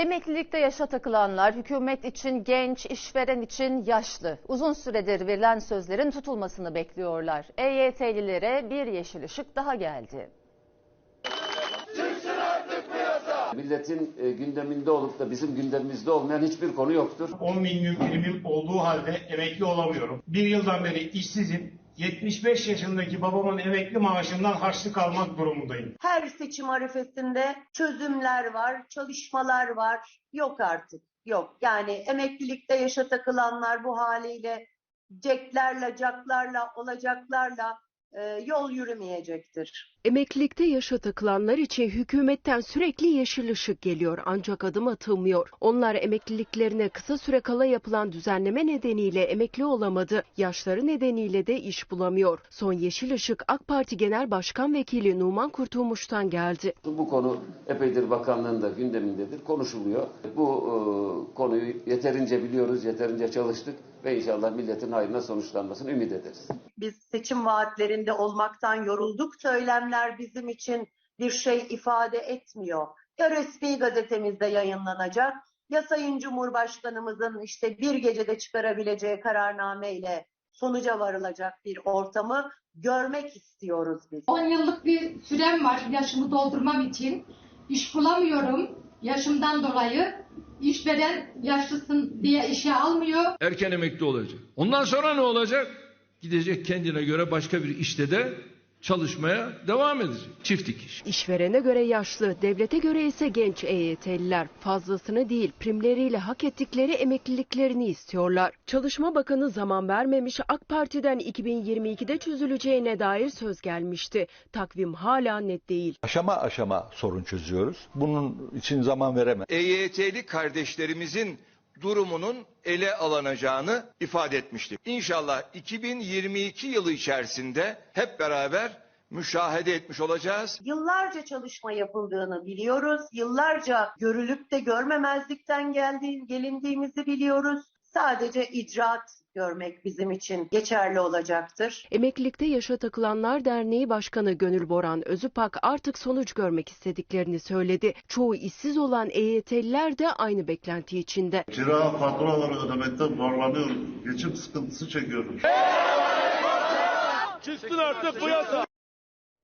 Emeklilikte yaşa takılanlar hükümet için genç, işveren için yaşlı. Uzun süredir verilen sözlerin tutulmasını bekliyorlar. EYT'lilere bir yeşil ışık daha geldi. Milletin e, gündeminde olup da bizim gündemimizde olmayan hiçbir konu yoktur. 10 bin gün primim olduğu halde emekli olamıyorum. Bir yıldan beri işsizim. 75 yaşındaki babamın emekli maaşından harçlık almak durumundayım. Her seçim arifesinde çözümler var, çalışmalar var. Yok artık, yok. Yani emeklilikte yaşa takılanlar bu haliyle ceklerle, caklarla, olacaklarla yol yürümeyecektir. Emeklilikte yaşa takılanlar için hükümetten sürekli yeşil ışık geliyor ancak adım atılmıyor. Onlar emekliliklerine kısa süre kala yapılan düzenleme nedeniyle emekli olamadı. Yaşları nedeniyle de iş bulamıyor. Son yeşil ışık AK Parti Genel Başkan Vekili Numan Kurtulmuş'tan geldi. Bu konu epeydir bakanlığın da gündemindedir, konuşuluyor. Bu e, konuyu yeterince biliyoruz, yeterince çalıştık ve inşallah milletin hayrına sonuçlanmasını ümit ederiz. Biz seçim vaatlerinde olmaktan yorulduk. Söylemler bizim için bir şey ifade etmiyor. Ya resmi gazetemizde yayınlanacak ya Sayın Cumhurbaşkanımızın işte bir gecede çıkarabileceği kararnameyle sonuca varılacak bir ortamı görmek istiyoruz biz. 10 yıllık bir sürem var yaşımı doldurmam için. İş bulamıyorum yaşımdan dolayı. İşveren yaşlısın diye işe almıyor. erken emekli olacak. Ondan sonra ne olacak? Gidecek kendine göre başka bir işte de çalışmaya devam edecek. Çift dikiş. İşverene göre yaşlı, devlete göre ise genç EYT'liler fazlasını değil primleriyle hak ettikleri emekliliklerini istiyorlar. Çalışma Bakanı zaman vermemiş AK Parti'den 2022'de çözüleceğine dair söz gelmişti. Takvim hala net değil. Aşama aşama sorun çözüyoruz. Bunun için zaman veremem. EYT'li kardeşlerimizin durumunun ele alınacağını ifade etmiştik. İnşallah 2022 yılı içerisinde hep beraber müşahede etmiş olacağız. Yıllarca çalışma yapıldığını biliyoruz. Yıllarca görülüp de görmemezlikten geldiği, gelindiğimizi biliyoruz. Sadece icraat görmek bizim için geçerli olacaktır. Emeklilikte Yaşa Takılanlar Derneği Başkanı Gönül Boran Özüpak artık sonuç görmek istediklerini söyledi. Çoğu işsiz olan EYT'liler de aynı beklenti içinde. Kira faturaları ödemekte zorlanıyoruz. Geçim sıkıntısı çekiyoruz. Çıksın artık bu yasa.